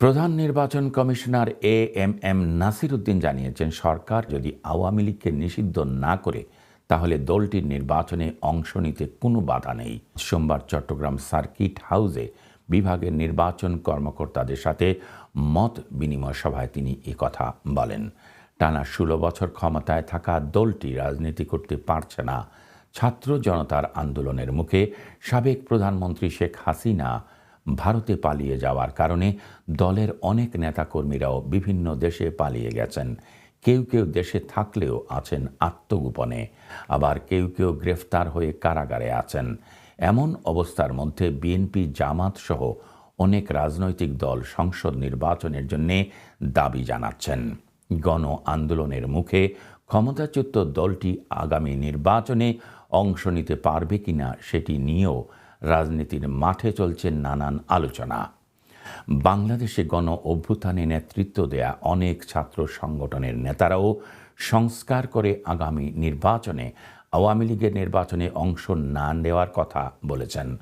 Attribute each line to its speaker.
Speaker 1: প্রধান নির্বাচন commissioner A M M Nasir Uddin জানিয়েছেন, সরকার যদি আওয়ামী লীগকে নিষিদ্ধ না করে, তাহলে দলটির নির্বাচনে অংশ নিতে কোনো বাধা নেই। সোমবার চট্টগ্রাম সার্কিট হাউসে বিভাগের নির্বাচন কর্মকর্তাদের সাথে মত বিনিময় সভায় তিনি কথা বলেন। টানা ষোলো বছর ক্ষমতায় থাকা দলটি রাজনীতি করতে পারছে না। ছাত্র জনতার আন্দোলনের মুখে সাবেক প্রধানমন্ত্রী শেখ হাসিনা ভারতে পালিয়ে যাওয়ার কারণে দলের অনেক নেতাকর্মীরাও বিভিন্ন দেশে পালিয়ে গেছেন। কেউ কেউ দেশে থাকলেও আছেন আত্মগোপনে, আবার কেউ কেউ গ্রেফতার হয়ে কারাগারে আছেন। এমন অবস্থার মধ্যে বিএনপি জামাত সহ অনেক রাজনৈতিক দল সংসদ নির্বাচনের জন্য দাবি জানাচ্ছেন। গণ আন্দোলনের মুখে ক্ষমতাচ্যুত দলটি আগামী নির্বাচনে অংশ নিতে পারবে কিনা সেটি নিয়েও রাজনীতির মাঠে চলছে নানান আলোচনা। বাংলাদেশে গণ অভ্যুত্থানে নেতৃত্ব দেয়া অনেক ছাত্র সংগঠনের নেতারাও সংস্কার করে আগামী নির্বাচনে আওয়ামী লীগের নির্বাচনে অংশ না নেওয়ার কথা বলেছেন।